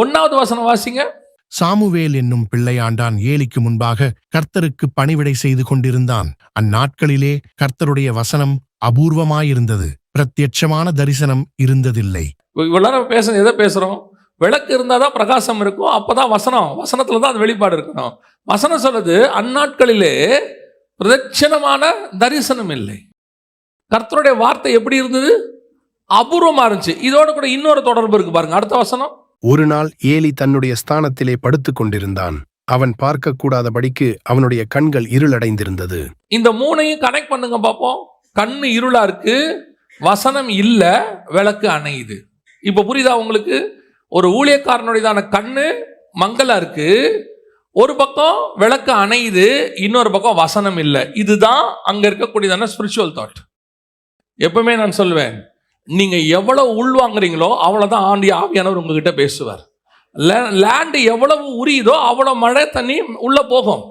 ஒன்னாவது வசனம் வாசிங்க. சாமுவேல் என்னும் பிள்ளையாண்டான் ஏலிக்கு முன்பாக கர்த்தருக்கு பணிவிடை செய்து கொண்டிருந்தான். அந்நாட்களிலே கர்த்தருடைய வசனம் அபூர்வமாயிருந்தது. பிரத்யட்சமான தரிசனம் இருந்ததில்லை. இவ்வளவு பேசுறது எதை பேசுறோம்? விளக்கு இருந்தால் தான் பிரகாசம் இருக்கும் அப்பதான் வசனம் வசனத்துல தான் அது வெளிப்பாடு இருக்கணும். வசனம் சொல்லுது அந்நாட்களிலே பிரதட்சணமான தரிசனம் இல்லை. கர்த்தருடைய வார்த்தை எப்படி இருந்தது? அபூர்வமா இருந்துச்சு. இதோட கூட இன்னொரு தொடர்பு இருக்கு பாருங்க. அடுத்த வசனம். ஒரு நாள் ஏலி தன்னுடைய ஸ்தானத்திலே படுத்துக் கொண்டிருந்தான். அவன் பார்க்கக்கூடாதபடிக்கு அவனுடைய கண்கள் இருளடைந்திருந்தது. இந்த மூணையும் கனெக்ட் பண்ணுங்க பார்ப்போம் கண்ணு இருளா இருக்கு வசனம் இல்ல விளக்கு அணையுது. இப்ப புரியுதா உங்களுக்கு? ஒரு ஊழியக்காரனுடையதான கண்ணு மங்களா இருக்கு ஒரு பக்கம் விளக்கு அணையுது இன்னொரு பக்கம் வசனம் இல்லை. இதுதான் அங்க இருக்கக்கூடியதான ஸ்பிரிச்சுவல் தாட் எப்பவுமே நான் சொல்லுவேன் நீங்கள் எவ்வளவு உள்வாங்குறீங்களோ அவ்வளோதான் ஆண்டி ஆவியானவர் உங்ககிட்ட பேசுவார். லேண்டு எவ்வளவு உரியுதோ அவ்வளோ மழை தண்ணி உள்ளே போகும்.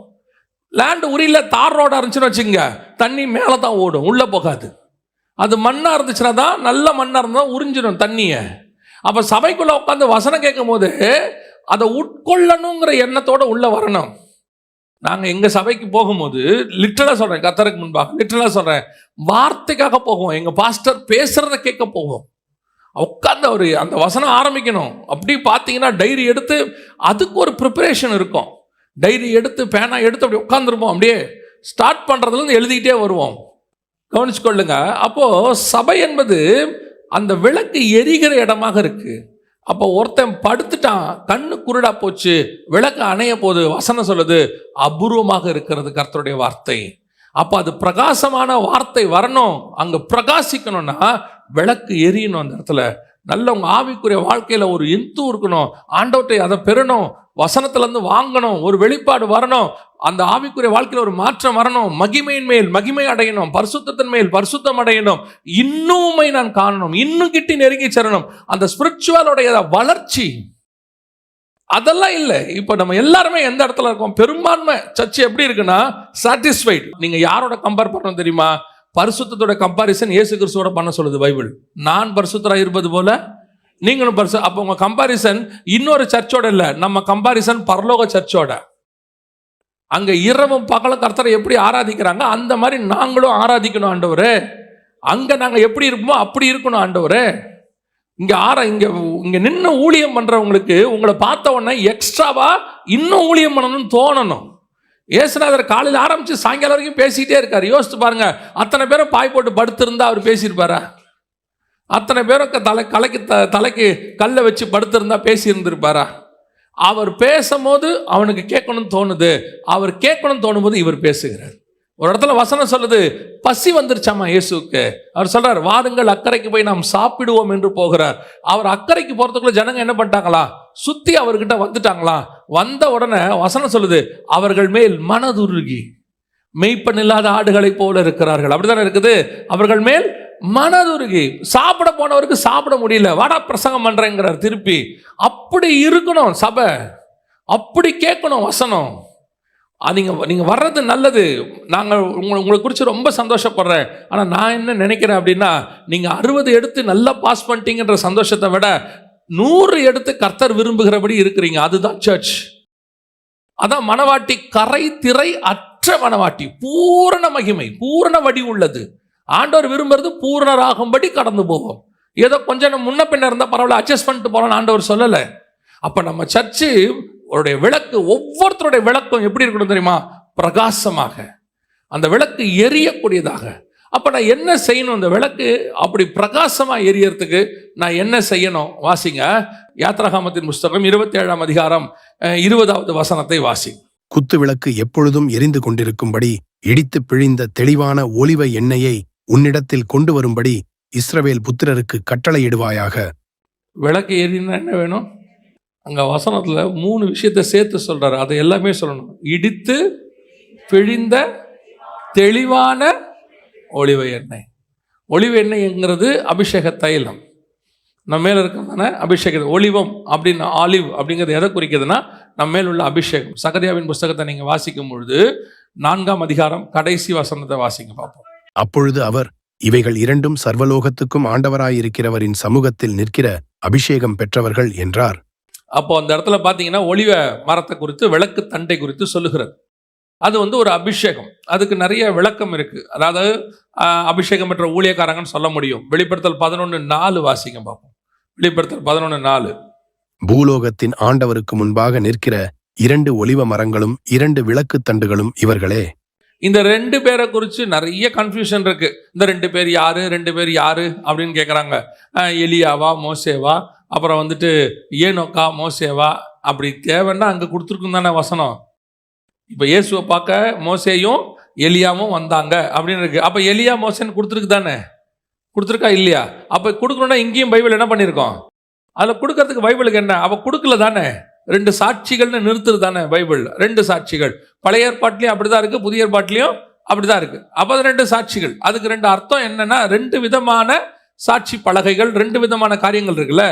லேண்டு உரியில் தார் ரோடாக இருந்துச்சுன்னு வச்சுங்க தண்ணி மேலே தான் ஓடும் உள்ளே போகாது. அது மண்ணாக இருந்துச்சுன்னா தான் நல்ல மண்ணாக இருந்தால் உறிஞ்சிடும் தண்ணியை. அப்போ சபைக்குள்ளே உட்காந்து வசனம் கேட்கும் போது அதை உட்கொள்ளணுங்கிற எண்ணத்தோடு உள்ளே வரணும். நாங்கள் எங்கள் சபைக்கு போகும்போது லிட்டலாக சொல்கிறேன் கத்தருக்கு முன்பாக லிட்டலாக சொல்கிறேன் வார்த்தைக்காக போவோம். எங்கள் பாஸ்டர் பேசுகிறத கேட்க போகும் உட்காந்து அவர் அந்த வசனம் ஆரம்பிக்கணும். அப்படி பார்த்தீங்கன்னா டைரி எடுத்து அதுக்கு ஒரு ப்ரிப்பரேஷன் இருக்கும். டைரி எடுத்து பேனா எடுத்து அப்படி உட்காந்துருப்போம் அப்படியே ஸ்டார்ட் பண்ணுறதுலேருந்து எழுதிக்கிட்டே வருவோம். கவனிச்சு கொள்ளுங்க அப்போது சபை என்பது அந்த விளக்கு எரிகிற இடமாக இருக்குது அப்போ ஒருத்தன் படுத்துட்டான் கண்ணு குருடா போச்சு விளக்கு அணைய போது வசனம் சொல்லுது அபூர்வமாக இருக்கிறது கர்த்தருடைய வார்த்தை. அப்போ அது பிரகாசமான வார்த்தை வரணும். அங்கே பிரகாசிக்கணும்னா விளக்கு எரியணும் அந்த இடத்துல. நல்ல உங்கள் ஆவிக்குரிய வாழ்க்கையில் ஒரு இந்து இருக்கணும். ஆண்டவற்றை அதை பெறணும். வசனத்திலேருந்து வாங்கணும் ஒரு வெளிப்பாடு வரணும் அந்த ஆவிக்குரிய வாழ்க்கையில் ஒரு மாற்றம் வரணும் மகிமையின் மேல் மகிமை அடையணும் பரிசுத்தத்தின் மேல் பரிசுத்தம் அடையணும் இன்னுமை நான் காணணும் இன்னும் கிட்டி நெருங்கி சேரணும். அந்த ஸ்பிரிச்சுவலுடைய வளர்ச்சி அதெல்லாம் இல்லை. இப்போ நம்ம எல்லாருமே எந்த இடத்துல இருக்கோம்? பெரும்பான்மை சர்ச்சு எப்படி இருக்குன்னா சாட்டிஸ்ஃபைட் நீங்கள் யாரோட கம்பேர் பண்ணணும் தெரியுமா? பரிசுத்தத்தோட கம்பாரிசன் இயேசு கிறிஸ்துவோட பண்ண சொல்லுது பைபிள். நான் பரிசுத்தராக இருப்பது போல நீங்களும் பரிசு அப்போ உங்கள் கம்பாரிசன் இன்னொரு சர்ச்சோட இல்லை. நம்ம கம்பாரிசன் பரலோக சர்ச்சோட அங்கே இரவும் பகலும் கர்த்தரை எப்படி ஆராதிக்கிறாங்க? அந்த மாதிரி நாங்களும் ஆராதிக்கணும் ஆண்டவர். அங்கே நாங்கள் எப்படி இருப்போமோ அப்படி இருக்கணும் ஆண்டவர். இங்கே ஆற இங்கே இங்கே நின்று ஊழியம் பண்ணுறவங்களுக்கு உங்களை பார்த்த உடனே எக்ஸ்ட்ராவாக இன்னும் ஊழியம் பண்ணணும்னு தோணணும். ஏசுநாதர் காலையில் ஆரம்பித்து சாயங்காலம் வரைக்கும் பேசிக்கிட்டே இருக்கார். யோசித்து பாருங்கள் அத்தனை பேரும் பாய் போட்டு படுத்திருந்தா அவர் பேசியிருப்பாரா? அத்தனை பேரும் க- தலை கலைக்கு த தலைக்கு கல்லை வச்சு படுத்திருந்தா பேசியிருந்திருப்பாரா? அவர் பேசும்போது அவனுக்கு கேட்கணும்னு தோணுது. அவர் கேட்கணும்னு தோணும்போது இவர் பேசுகிறார். ஒரு இடத்துல வசனம் சொல்லுது பசி வந்துருச்சாமா இயேசுக்கு? அவர் சொல்றார் வாருங்கள் அக்கறைக்கு போய் நாம் சாப்பிடுவோம் என்று போகிறார். அவர் அக்கறைக்கு போறதுக்குள்ள ஜனங்க என்ன பண்ணிட்டாங்களா? சுத்தி அவர்கிட்ட வந்துட்டாங்களா? வந்த உடனே வசனம் சொல்லுது அவர்கள் மேல் மனதுருகி மெய்ப்பன் இல்லாத ஆடுகளைப் போல இருக்கிறார்கள். அப்படிதானே இருக்குது? அவர்கள் மேல் மனதுருகி சாப்பிட போனவருக்கு சாப்பிட முடியல வட பிரசங்கம் பண்ணுறேங்கிறார் திருப்பி. அப்படி இருக்கணும் சபை. அப்படி கேட்கணும் வசனம். அது நீங்கள் வர்றது நல்லது. நாங்கள் உங்களை உங்களை குறித்து ரொம்ப சந்தோஷப்படுறேன். ஆனால் நான் என்ன நினைக்கிறேன் அப்படின்னா நீங்கள் அறுபது எடுத்து நல்லா பாஸ் பண்ணிட்டீங்கன்ற சந்தோஷத்தை விட நூறு எடுத்து கர்த்தர் விரும்புகிறபடி இருக்கிறீங்க. அதுதான் சர்ச் அதான் மனவாட்டி கரை திரை அற்ற மனவாட்டி. பூரண மகிமை பூரண வடி உள்ளது. ஆண்டவர் விரும்புறது பூரணராகும்படி கடந்து போவோம். ஏதோ கொஞ்சம் முன்ன பின்ன இருந்தால் பரவாயில்ல அட்ஜஸ்ட் பண்ணிட்டு போகலான்னு ஆண்டவர் சொல்லலை. அப்போ நம்ம சர்ச்சு அவருடைய விளக்கு ஒவ்வொருத்தருடைய விளக்கும் எப்படி இருக்கணும் தெரியுமா? பிரகாசமாக. அந்த விளக்கு எரியக்கூடியதாக. அப்போ நான் என்ன செய்யணும்? இந்த விளக்கு அப்படி பிரகாசமாக எரியறதுக்கு நான் என்ன செய்யணும்? வாசிங்க. யாத்ராகாமத்தின் புஸ்தகம் இருபத்தி ஏழாம் அதிகாரம் இருபதாவது வசனத்தை வாசி குத்து விளக்கு எப்பொழுதும் எரிந்து கொண்டிருக்கும்படி இடித்து பிழிந்த தெளிவான ஒளிவ எண்ணெயை உன்னிடத்தில் கொண்டு வரும்படி இஸ்ரவேல் புத்திரருக்கு கட்டளையிடுவாயாக. விளக்கு ஏறினா என்ன வேணும்? அங்கே வசனத்தில் மூணு விஷயத்தை சேர்த்து சொல்றாரு. அதை எல்லாமே சொல்லணும். இடித்து பிழிந்த தெளிவான ஒளிவ எண்ணெய். ஒளிவ எண்ணெய்ங்கிறது அபிஷேக தைலம். நம்ம மேல இருக்கிறதான அபிஷேக ஒளிவம் அப்படின்னு ஆலிவ் அப்படிங்கிறது எதை குறிக்குதுன்னா நம்ம மேல் உள்ள அபிஷேகம். சகரியாவின் புஸ்தகத்தை நீங்கள் வாசிக்கும் பொழுது நான்காம் அதிகாரம் கடைசி வசனத்தை வாசிங்க பார்ப்போம். அப்பொழுது அவர் இவைகள் இரண்டும் சர்வலோகத்துக்கும் ஆண்டவராயிருக்கிறவரின் சமூகத்தில் நிற்கிற அபிஷேகம் பெற்றவர்கள் என்றார். அப்போ அந்த இடத்துல பார்த்தீங்கன்னா ஒளிவ மரத்தை குறித்து விளக்கு தண்டை குறித்து சொல்லுகிறது அது வந்து ஒரு அபிஷேகம். அதுக்கு நிறைய விளக்கம் இருக்கு. அதாவது அபிஷேகம் பெற்ற ஊழியக்காரங்கன்னு சொல்ல முடியும். வெளிப்படுத்தல் பதினொன்று நாலு வாசிங்க பார்ப்போம். வெளிப்படுத்தல் பதினொன்று நாலு. பூலோகத்தின் ஆண்டவருக்கு முன்பாக நிற்கிற இரண்டு ஒலிவ மரங்களும் இரண்டு விளக்குத் தண்டுகளும் இவர்களே. இந்த ரெண்டு பேரை குறித்து நிறைய கன்ஃபியூஷன் இருக்கு. இந்த ரெண்டு பேர் யாரு ரெண்டு பேர் யாரு அப்படின்னு கேட்குறாங்க எலியாவா மோசேவா அப்புறம் வந்துட்டு ஏனோக்கா மோசேவா அப்படி தேவைன்னா அங்கே கொடுத்துருக்கும் தானே வசனம். இப்போ இயேசுவை பார்க்க மோசேயும் எலியாவும் வந்தாங்க அப்படின்னு இருக்கு. அப்போ எலியா மோசேன்னு கொடுத்துருக்கு தானே? கொடுத்துருக்கா இல்லையா? அப்போ கொடுக்கணுன்னா இங்கேயும் பைபிள் என்ன பண்ணியிருக்கோம்? அதில் கொடுக்கறதுக்கு பைபிளுக்கு என்ன? அவள் கொடுக்கல தானே? ரெண்டு சாட்சிகள்னு நிறுத்துறது தானே பைபிள் ரெண்டு சாட்சிகள். பழைய ஏற்பாட்லையும் அப்படிதான் இருக்குது புதிய ஏற்பாட்லையும் அப்படிதான் இருக்குது அப்போ ரெண்டு சாட்சிகள். அதுக்கு ரெண்டு அர்த்தம் என்னென்னா ரெண்டு விதமான சாட்சி பலகைகள் ரெண்டு விதமான காரியங்கள் இருக்குல்ல?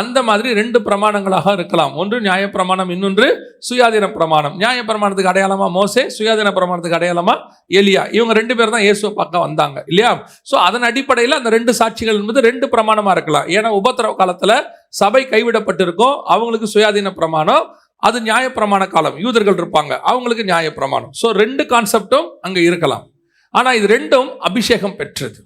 அந்த மாதிரி ரெண்டு பிரமாணங்களாக இருக்கலாம். ஒன்று நியாய பிரமாணம் இன்னொன்று சுயாதீன பிரமாணம். நியாய பிரமாணத்துக்கு அடையாளமா மோசே சுயாதீன பிரமாணத்துக்கு அடையாளமா எலியா? இவங்க ரெண்டு பேர் தான் இயேசுவை பார்க்க வந்தாங்க இல்லையா? ஸோ அதன் அடிப்படையில் அந்த ரெண்டு சாட்சிகள் என்பது ரெண்டு பிரமாணமா இருக்கலாம். ஏன்னா உபத்திரவ காலத்தில் சபை கைவிடப்பட்டிருக்கும். அவங்களுக்கு சுயாதீன பிரமாணம் அது நியாய பிரமாண காலம். யூதர்கள் இருப்பாங்க அவங்களுக்கு நியாய பிரமாணம். ஸோ ரெண்டு கான்செப்டும் அங்கே இருக்கலாம். ஆனால் இது ரெண்டும் அபிஷேகம் பெற்றது.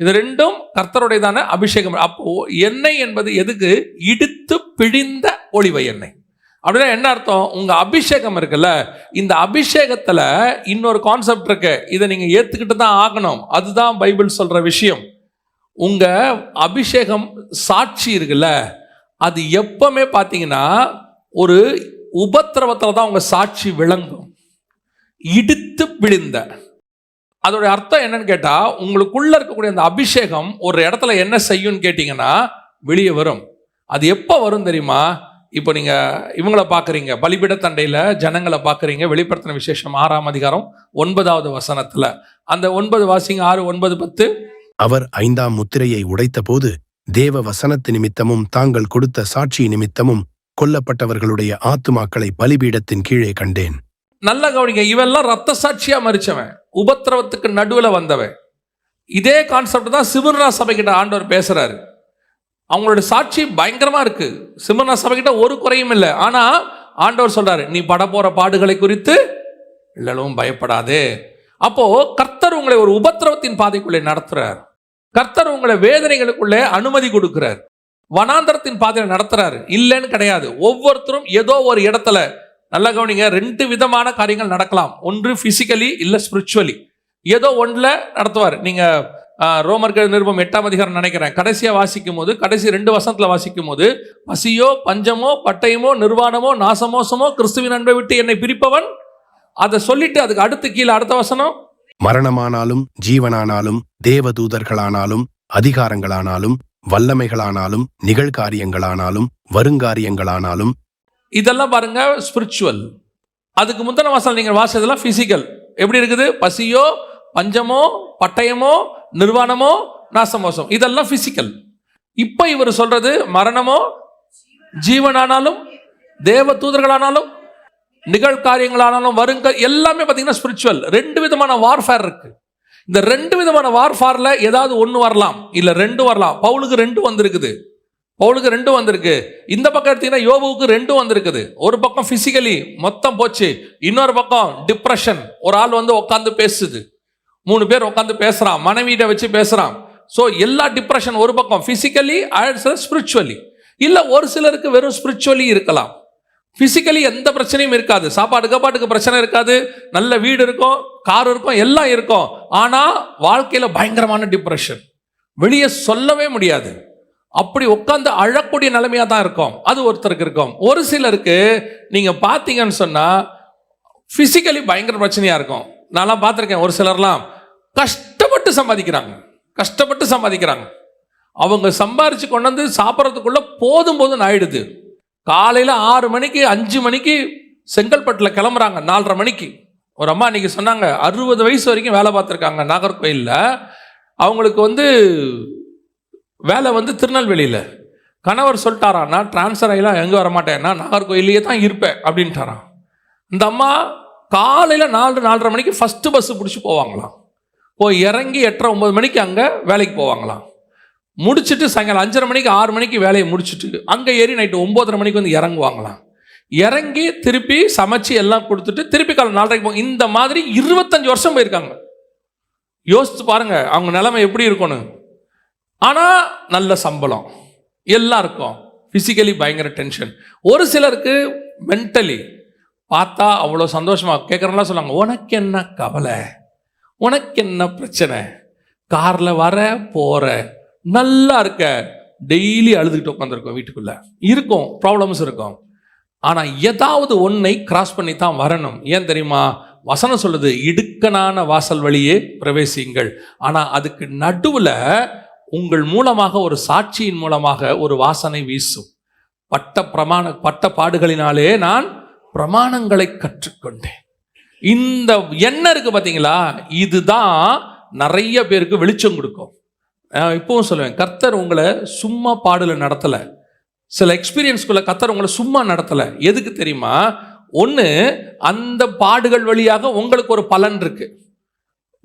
இது ரெண்டும் கர்த்தருடையதான அபிஷேகம். அப்போ எண்ணெய் என்பது எதுக்கு? இடித்து பிழிந்த ஒளிவை எண்ணெய். அப்படின்னா என்ன அர்த்தம்? உங்கள் அபிஷேகம் இருக்குல்ல இந்த அபிஷேகத்தில் இன்னொரு கான்செப்ட் இருக்கு. இதை நீங்கள் ஏற்றுக்கிட்டு தான் ஆகணும். அதுதான் பைபிள் சொல்கிற விஷயம். உங்கள் அபிஷேகம் சாட்சி இருக்குல்ல அது எப்பவுமே பார்த்தீங்கன்னா ஒரு உபத்திரவத்தில் தான் உங்கள் சாட்சி விளங்கும். இடித்து பிழிந்த. அதோட அர்த்தம் என்னன்னு கேட்டா உங்களுக்குள்ள இருக்கக்கூடிய அந்த அபிஷேகம் ஒரு இடத்துல என்ன செய்யும்னு கேட்டிங்கன்னா வெளியே வரும். அது எப்போ வரும் தெரியுமா? இப்போ நீங்க இவங்கள பார்க்குறீங்க பலிபிட தண்டையில ஜனங்களை பார்க்குறீங்க வெளிப்படுத்தின விசேஷம் ஆறாம் அதிகாரம் ஒன்பதாவது வசனத்துல. அந்த ஒன்பது வாசிங்க ஆறு ஒன்பது பத்து. அவர் ஐந்தாம் முத்திரையை உடைத்தபோது தேவ வசனத்து நிமித்தமும் தாங்கள் கொடுத்த சாட்சி நிமித்தமும் கொல்லப்பட்டவர்களுடைய ஆத்துமாக்களை பலிபீடத்தின் கீழே கண்டேன். நல்ல கவனிங்க இவெல்லாம் ரத்த சாட்சியா மறிச்சவன். உபத்திரவத்துக்கு நடுவில் வந்தவன். இதே கான்செப்ட் தான் சிவனா சபைக்கிட்ட ஆண்டவர் பேசுகிறாரு அவங்களோட சாட்சி பயங்கரமாக இருக்குது சிவனா சபைக்கிட்ட ஒரு குறையும் இல்லை. ஆனால் ஆண்டவர் சொல்கிறார் நீ பட போகிற பாடுகளை குறித்து இல்லவும் பயப்படாதே. அப்போது கர்த்தர் உங்களை ஒரு உபத்திரவத்தின் பாதைக்குள்ளே நடத்துகிறார் கர்த்தர் உங்களை வேதனைகளுக்குள்ளே அனுமதி கொடுக்கிறார். வனாந்தரத்தின் பாதையில் நடத்துறாரு. இல்லைன்னு கிடையாது. ஒவ்வொருத்தரும் ஏதோ ஒரு இடத்துல நல்லா கவனிங்க ரெண்டு விதமான காரியங்கள் நடக்கலாம். ஒன்று ஃபிசிக்கலி இல்லை ஸ்பிரிச்சுவலி ஏதோ ஒன்றில் நடத்துவார். நீங்கள் ரோமர்கள் நிருபம் எட்டாம் அதிகாரம் நினைக்கிறேன். கடைசியாக வாசிக்கும் போது கடைசி ரெண்டு வசனத்தில் வாசிக்கும் போது பசியோ பஞ்சமோ பட்டயமோ நிர்வாணமோ நாசமோசமோ கிறிஸ்துவின் அன்பை விட்டு என்னை பிரிப்பவன். அதை சொல்லிட்டு அதுக்கு அடுத்து கீழே அடுத்த வசனம். மரணமானாலும் ஜீவனானாலும் தேவதூதர்களானாலும் அதிகாரங்களானாலும் வல்லமைகளானாலும் நிகழ்காரியங்களானாலும் வருங்காரியங்களானாலும் இதெல்லாம் பாருங்கள் ஸ்பிரிச்சுவல் அதுக்கு முந்தின வசனம் நீங்கள் வாசித்ததெல்லாம் ஃபிசிக்கல் எப்படி இருக்குது? பசியோ பஞ்சமோ பட்டயமோ நிர்வாணமோ நாசமோசம். இதெல்லாம் ஃபிசிக்கல் இப்போ இவர் சொல்றது மரணமோ ஜீவனானாலும் தேவ தூதர்களானாலும் நிகழ்காரியங்களானாலும் வருங்க எல்லாமே பார்த்தீங்கன்னா ஸ்பிரிச்சுவல் ரெண்டு விதமான வார்ஃபேர் இருக்கு. இந்த ரெண்டு விதமான வார்ஃபார்ல ஏதாவது ஒன்று வரலாம் இல்லை ரெண்டு வரலாம். பவுலுக்கு ரெண்டு வந்திருக்குது. பவுலுக்கு ரெண்டும் வந்திருக்கு. இந்த பக்கம் எடுத்தீங்கன்னா யோபுவுக்கு ரெண்டும் வந்திருக்குது. ஒரு பக்கம் ஃபிசிக்கலி மொத்தம் போச்சு. இன்னொரு பக்கம் டிப்ரெஷன் ஒரு ஆள் வந்து உட்காந்து பேசுது. மூணு பேர் உட்காந்து பேசுகிறான் மனைவியிட்ட வச்சு பேசுகிறான் ஸோ எல்லா டிப்ரெஷன் ஒரு பக்கம். பிசிக்கலி ஸ்பிரிச்சுவலி இல்லை ஒரு சிலருக்கு வெறும் ஸ்பிரிச்சுவலி இருக்கலாம். ஃபிசிக்கலி எந்த பிரச்சனையும் இருக்காது. சாப்பாடு கப்பாட்டுக்கு பிரச்சனை இருக்காது. நல்ல வீடு இருக்கும் கார் இருக்கும் எல்லாம் இருக்கும். ஆனால் வாழ்க்கையில் பயங்கரமான டிப்ரெஷன் வெளியே சொல்லவே முடியாது. அப்படி உட்காந்து அழக்கூடிய நிலைமையாக தான் இருக்கும். அது ஒருத்தருக்கு இருக்கும். ஒரு சிலருக்கு நீங்கள் பார்த்தீங்கன்னு சொன்னால் ஃபிசிக்கலி பயங்கர பிரச்சனையாக இருக்கும். நான்லாம் பார்த்துருக்கேன் ஒரு சிலர்லாம் கஷ்டப்பட்டு சம்பாதிக்கிறாங்க. கஷ்டப்பட்டு சம்பாதிக்கிறாங்க. அவங்க சம்பாரித்து கொண்டு வந்து சாப்பிட்றதுக்குள்ளே போதும் போதும் ஆயிடுது. காலையில் ஆறு மணிக்கு அஞ்சு மணிக்கு செங்கல்பட்டில் கிளம்புறாங்க நாலரை மணிக்கு. ஒரு அம்மா இன்றைக்கி சொன்னாங்க அறுபது வயசு வரைக்கும் வேலை பார்த்துருக்காங்க நாகர்கோயிலில். அவங்களுக்கு வந்து வேலை வந்து திருநெல்வேலியில். கணவர் சொல்லிட்டாரான்னா டிரான்ஸ்ஃபர் ஆகிலாம் எங்கே வரமாட்டேன்னா நாகர்கோயிலேயே தான் இருப்பேன் அப்படின்ட்டாரான் இந்த அம்மா காலையில் நாலு நாலரை மணிக்கு ஃபஸ்ட்டு பஸ்ஸு பிடிச்சி போவாங்களாம். போய் இறங்கி எட்டரை ஒம்பது மணிக்கு அங்கே வேலைக்கு போவாங்களாம். முடிச்சுட்டு சாயங்காலம் அஞ்சரை மணிக்கு ஆறு மணிக்கு வேலையை முடிச்சுட்டு அங்கே ஏறி நைட்டு ஒம்போதரை மணிக்கு வந்து இறங்குவாங்களாம். இறங்கி திருப்பி சமைச்சு எல்லாம் கொடுத்துட்டு திருப்பி காலை நாலரைக்கு போ இந்த மாதிரி இருபத்தஞ்சு வருஷம் போயிருக்காங்க. யோசித்து பாருங்கள் அவங்க நிலைமை எப்படி இருக்கணும் ஆனால் நல்ல சம்பளம். எல்லாம் இருக்கும் ஃபிசிக்கலி பயங்கர டென்ஷன் ஒரு சிலருக்கு மென்டலி பார்த்தா அவ்வளோ சந்தோஷமாக கேட்குறவங்களாம் சொல்லுவாங்க உனக்கு என்ன கவலை? உனக்கு என்ன பிரச்சனை? காரில் வர போகிற நல்லா இருக்க. டெய்லி அழுதுகிட்டு உட்காந்துருக்கோம் வீட்டுக்குள்ளே. இருக்கும் ப்ராப்ளம்ஸ் இருக்கும். ஆனால் ஏதாவது ஒன்றை கிராஸ் பண்ணி தான் வரணும். ஏன் தெரியுமா? வசனம் சொல்லுது இடுக்கனான வாசல் வழியே பிரவேசியுங்கள். ஆனால் அதுக்கு நடுவில் உங்கள் மூலமாக ஒரு சாட்சியின் மூலமாக ஒரு வாசனை வீசும். பட்ட பிரமாண பட்ட பாடுகளினாலே நான் பிரமாணங்களை கற்றுக்கொண்டேன். இந்த எண்ணம் இருக்கு பார்த்தீங்களா இதுதான் நிறைய பேருக்கு வெளிச்சம் கொடுக்கும். இப்பவும் சொல்லுவேன் கர்த்தர் உங்களை சும்மா பாடல நடத்தலை. சில எக்ஸ்பீரியன்ஸ்குள்ள கர்த்தர் உங்களை சும்மா நடத்தலை. எதுக்கு தெரியுமா? ஒன்று அந்த பாடுகள் வழியாக உங்களுக்கு ஒரு பலன் இருக்குது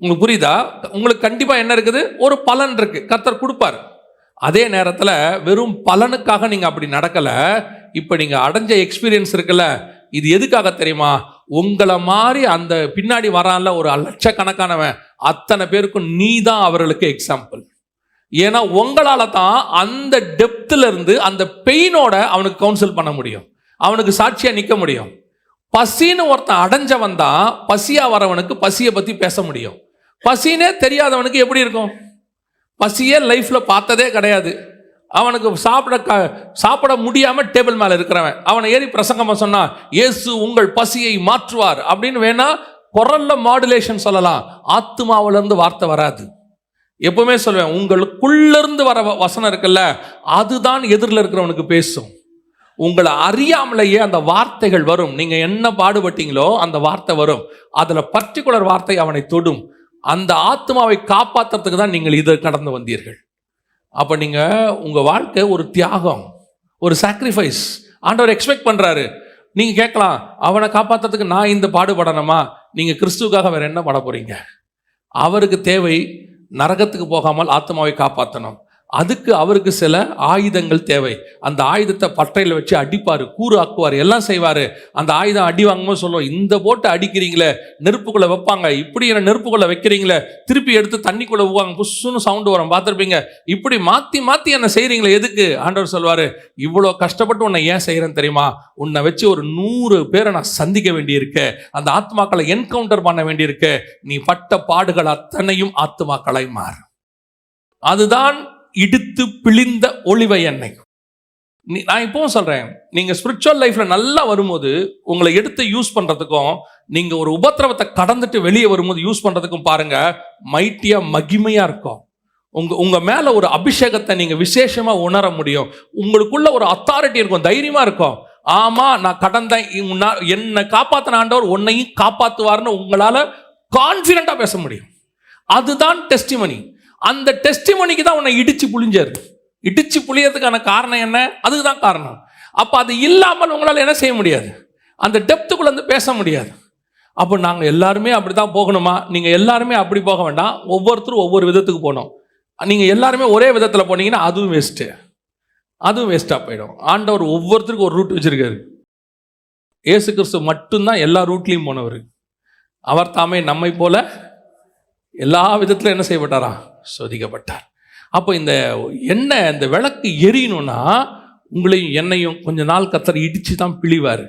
உங்களுக்கு புரியுதா? உங்களுக்கு கண்டிப்பாக என்ன இருக்குது? ஒரு பலன் இருக்கு. கர்த்தர் கொடுப்பார். அதே நேரத்தில் வெறும் பலனுக்காக நீங்கள் அப்படி நடக்கலை. இப்போ நீங்கள் அடைஞ்ச எக்ஸ்பீரியன்ஸ் இருக்குல்ல இது எதுக்காக தெரியுமா? உங்களை மாதிரி அந்த பின்னாடி வரான்ல ஒரு லட்சக்கணக்கானவன் அத்தனை பேருக்கும் நீ தான் அவர்களுக்கு எக்ஸாம்பிள் ஏன்னா உங்களால் தான் அந்த டெப்த்தில் இருந்து அந்த பெயினோட அவனுக்கு கவுன்சில் பண்ண முடியும். அவனுக்கு சாட்சியாக நிற்க முடியும். பசின்னு ஒருத்தன் அடைஞ்சவன் தான் பசியாக வரவனுக்கு பசியை பற்றி பேச முடியும். பசினே தெரியாதவனுக்கு எப்படி இருக்கும்? பசியே லைஃப்பில் பார்த்ததே கிடையாது. அவனுக்கு சாப்பிட க சாப்பிட முடியாமல் டேபிள் மேலே இருக்கிறவன். அவனை ஏறி பிரசங்கமாக சொன்னான் இயேசு உங்கள் பசியை மாற்றுவார். அப்படின்னு வேணா குரல்ல மாடுலேஷன் சொல்லலாம். ஆத்மாவிலேருந்து வார்த்தை வராது. எப்பவுமே சொல்லுவேன் உங்களுக்குள்ள இருந்து வர வ- வசனம் இருக்குல்ல அதுதான் எதிரில் இருக்கிறவனுக்கு பேசும். உங்களை அறியாமலேயே அந்த வார்த்தைகள் வரும். நீங்கள் என்ன பாடுபட்டீங்களோ அந்த வார்த்தை வரும். அதில் பர்டிகுலர் வார்த்தை அவனை தொடும். அந்த ஆத்மாவை காப்பாற்றுறதுக்கு தான் நீங்கள் இதை கடந்து வந்தீர்கள். அப்போ நீங்கள் உங்கள் வாழ்க்கை ஒரு தியாகம் ஒரு சாக்ரிஃபைஸ் ஆண்டவர் எக்ஸ்பெக்ட் பண்ணுறாரு நீங்கள் கேட்கலாம் அவனை காப்பாற்றுறதுக்கு நான் இந்த பாடுபடணுமா? நீங்கள் கிறிஸ்துவுக்காக வேறு என்ன பட போகிறீங்க அவருக்கு தேவை நரகத்துக்கு போகாமல் ஆத்மாவை காப்பாற்றணும் அதுக்கு அவருக்கு சில ஆயுதங்கள் தேவை. அந்த ஆயுதத்தை பட்டையில் வச்சு அடிப்பார் கூறு ஆக்குவார் எல்லாம் செய்வார். அந்த ஆயுதம் அடி வாங்கும்போது சொல்லுவோம் இந்த போட்டு அடிக்கிறீங்களே நெருப்புக்குள்ளே வைப்பாங்க. இப்படி என்ன நெருப்புக்குள்ளே வைக்கிறீங்களே திருப்பி எடுத்து தண்ணிக்குள்ளே ஊவாங்க புஷ்ஷுன்னு சவுண்டு வரும் பார்த்துருப்பீங்க. இப்படி மாற்றி மாற்றி என்ன செய்கிறீங்களே எதுக்கு? ஆண்டவர் சொல்வார் இவ்வளோ கஷ்டப்பட்டு உன்னை ஏன் செய்கிறேன்னு தெரியுமா? உன்னை வச்சு ஒரு நூறு பேரை நான் சந்திக்க வேண்டியிருக்கு. அந்த ஆத்மாக்களை என்கவுண்டர் பண்ண வேண்டியிருக்கு. நீ பட்ட பாடுகள் அத்தனையும் ஆத்மாக்களை மாறு அதுதான் இடித்து பிழிந்த ஒளிவை எண்ணெய் நீ- நான் இப்பவும் சொல்கிறேன் நீங்கள் ஸ்பிரிச்சுவல் லைஃப்பில் நல்லா வரும்போது உங்களை எடுத்து யூஸ் பண்ணுறதுக்கும் நீங்கள் ஒரு உபத்திரவத்தை கடந்துட்டு வெளியே வரும்போது யூஸ் பண்ணுறதுக்கும் பாருங்கள் மைட்டியாக மகிமையாக இருக்கும். உங்கள் உங்கள் மேலே ஒரு அபிஷேகத்தை நீங்கள் விசேஷமாக உணர முடியும். உங்களுக்குள்ள ஒரு அத்தாரிட்டி இருக்கும் தைரியமாக இருக்கும். ஆமாம் நான் கடந்தேன் என்னை காப்பாற்றின ஆண்டவர் உன்னையும் காப்பாற்றுவார்னு உங்களால் கான்ஃபிடண்ட்டாக பேச முடியும். அதுதான் டெஸ்டிமனி அந்த டெஸ்டிமோனிக்கு தான் உன்னை இடிச்சு புழிஞ்சார். இடிச்சு புழியறதுக்கான காரணம் என்ன? அதுதான் காரணம். அப்போ அது இல்லாமல் உங்களால் என்ன செய்ய முடியாது? அந்த டெப்த்துக்குள்ளே வந்து பேச முடியாது. அப்போ நாங்கள் எல்லாருமே அப்படி தான் போகணுமா? நீங்கள் எல்லாருமே அப்படி போக வேண்டாம். ஒவ்வொருத்தரும் ஒவ்வொரு விதத்துக்கு போகணும். நீங்கள் எல்லாருமே ஒரே விதத்தில் போனீங்கன்னா அதுவும் வேஸ்ட்டு அதுவும் வேஸ்ட்டாக போயிடும். ஆண்டவர் ஒவ்வொருத்தருக்கும் ஒரு ரூட் வச்சுருக்காரு. ஏசு கிறிஸ்து மட்டும்தான் எல்லா ரூட்லேயும் போனவர். அவர் தாமே நம்மை போல எல்லா விதத்திலும் என்ன செய்யப்பட்டாரா? சோதிக்கப்பட்டார். அப்போ இந்த எண்ணெய் இந்த விளக்கு எரியணும்னா உங்களையும் என்னையும் கொஞ்ச நாள் கத்தர் இடித்து தான் பிழிவார்.